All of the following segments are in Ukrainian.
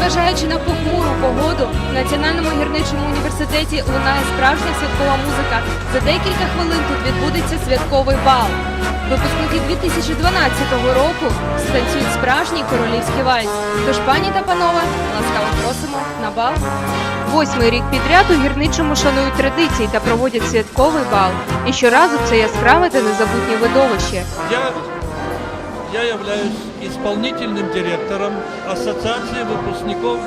Незважаючи на похмуру погоду, в Національному гірничому університеті лунає справжня святкова музика. За декілька хвилин тут відбудеться святковий бал. Випускники 2012 року станцюють справжній королівський вальс. Тож, пані та панове, ласкаво просимо на бал. Восьмий рік підряд у гірничому шанують традиції та проводять святковий бал. І щоразу це яскраве та незабутнє видовище. Я, я являюсь исполнительным директором Ассоциации выпускников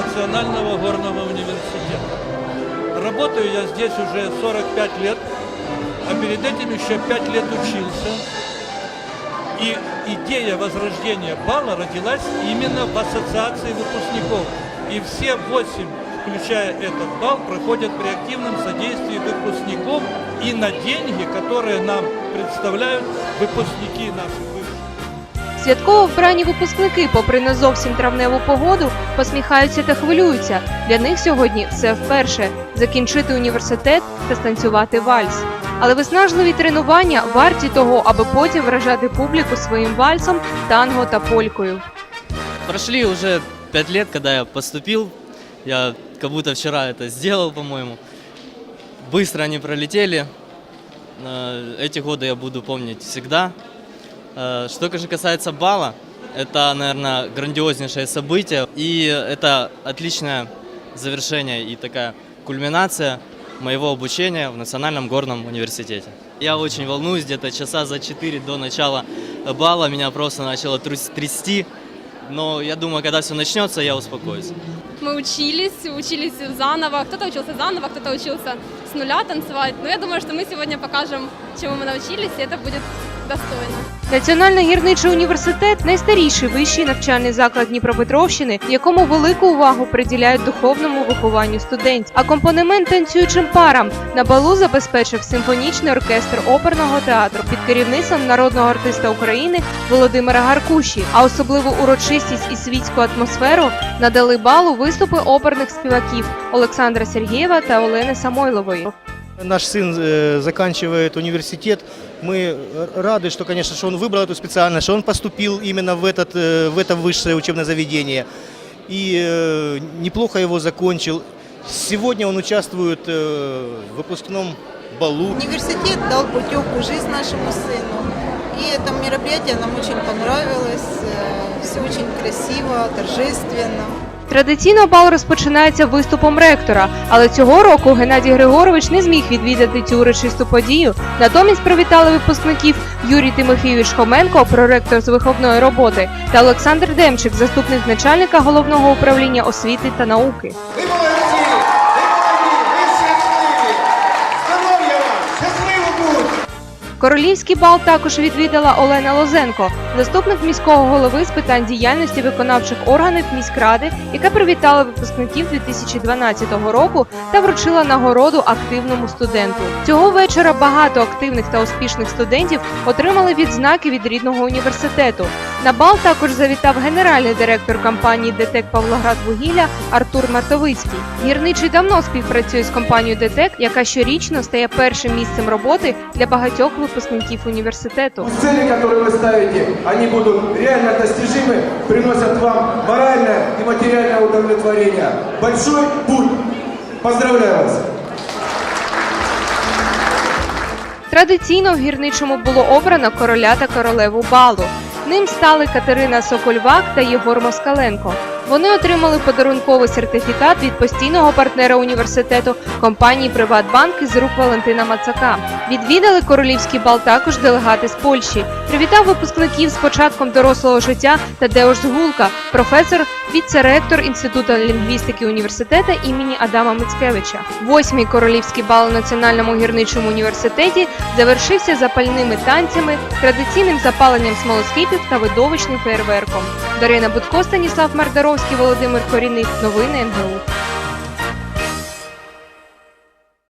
Национального горного университета. Работаю я здесь уже 45 лет, а перед этим еще 5 лет учился. И идея возрождения бала родилась именно в Ассоциации выпускников. И все 8, включая этот бал, проходят при активном содействии выпускников и на деньги, которые нам представляют выпускники наших. Святково вбрані випускники, попри не зовсім травневу погоду, посміхаються та хвилюються. Для них сьогодні все вперше закінчити університет та станцювати вальс. Але виснажливі тренування варті того, аби потім вражати публіку своїм вальсом, танго та полькою. Прошли уже пять лет, когда я поступил. Я как будто вчера это сделал, по-моему. Быстро они пролетели. Э, Эти годы я буду помнить всегда. Э, Что же касается бала, это, наверное, грандиознейшее событие. И это отличное завершение и такая кульминация моего обучения в Национальном горном университете. Я очень волнуюсь, где-то часа за 4 до начала бала меня просто начало трясти. Но я думаю, когда все начнется, я успокоюсь. Мы учились, учились заново. Кто-то учился заново, кто-то учился с нуля танцевать. Но я думаю, что мы сегодня покажем, чему мы научились, и это будет достойно. Національний гірничий університет найстаріший вищий навчальний заклад Дніпропетровщини, якому велику увагу приділяють духовному вихованню студентів. Акомпанемент танцюючим парам на балу забезпечив симфонічний оркестр оперного театру під керівництвом народного артиста України Володимира Гаркуші. А особливу урочистість і світську атмосферу надали балу виступи оперних співаків Олександра Сергієва та Олени Самойлової. Наш сын э, заканчивает университет. Мы рады, что, конечно, что он выбрал эту специальность, что он поступил именно в, этот, э, в это высшее учебное заведение. И э, неплохо его закончил. Сегодня он участвует э, в выпускном балу. Университет дал путевку в жизнь нашему сыну. И это мероприятие нам очень понравилось. Все очень красиво, торжественно. Традиційно бал розпочинається виступом ректора, але цього року Геннадій Григорович не зміг відвідати цю урочисту подію. Натомість привітали випускників Юрій Тимофійович Хоменко, проректор з виховної роботи, та Олександр Демчик, заступник начальника головного управління освіти та науки. Ви молодці! Ви молоді! Ви щасливі! Здоров'я вам! Щасливо будь! Королівський бал також відвідала Олена Лозенко, заступник міського голови з питань діяльності виконавчих органів міськради, яка привітала випускників 2012 року та вручила нагороду активному студенту. Цього вечора багато активних та успішних студентів отримали відзнаки від рідного університету. На бал також завітав генеральний директор компанії ДТЕК Павлоградвугілля Артур Мартовицький. Гірничий давно співпрацює з компанією ДТЕК, яка щорічно стає першим місцем роботи для багатьох випускників університету. Пусть цели, которые вы ставите, они будут реально достижимы, приносят вам моральное и материальное удовлетворение. Большой путь! Поздравляю вас! Традиційно в гірничому було обрано короля та королеву балу. Ним стали Катерина Сокольвак та Єгор Москаленко. Вони отримали подарунковий сертифікат від постійного партнера університету компанії Приватбанк із рук Валентина Мацака. Відвідали королівський бал також делегати з Польщі. Привітав випускників з початком дорослого життя Тадеуш Згулка, професор, віце-ректор Інституту лінгвістики університету імені Адама Мицкевича. Восьмий королівський бал у Національному гірничому університеті завершився запальними танцями, традиційним запаленням смолоскипів та видовищним фейерверком. Дарина Будко, Станіслав Мардаровський, Володимир Коріник. Новини НГУ.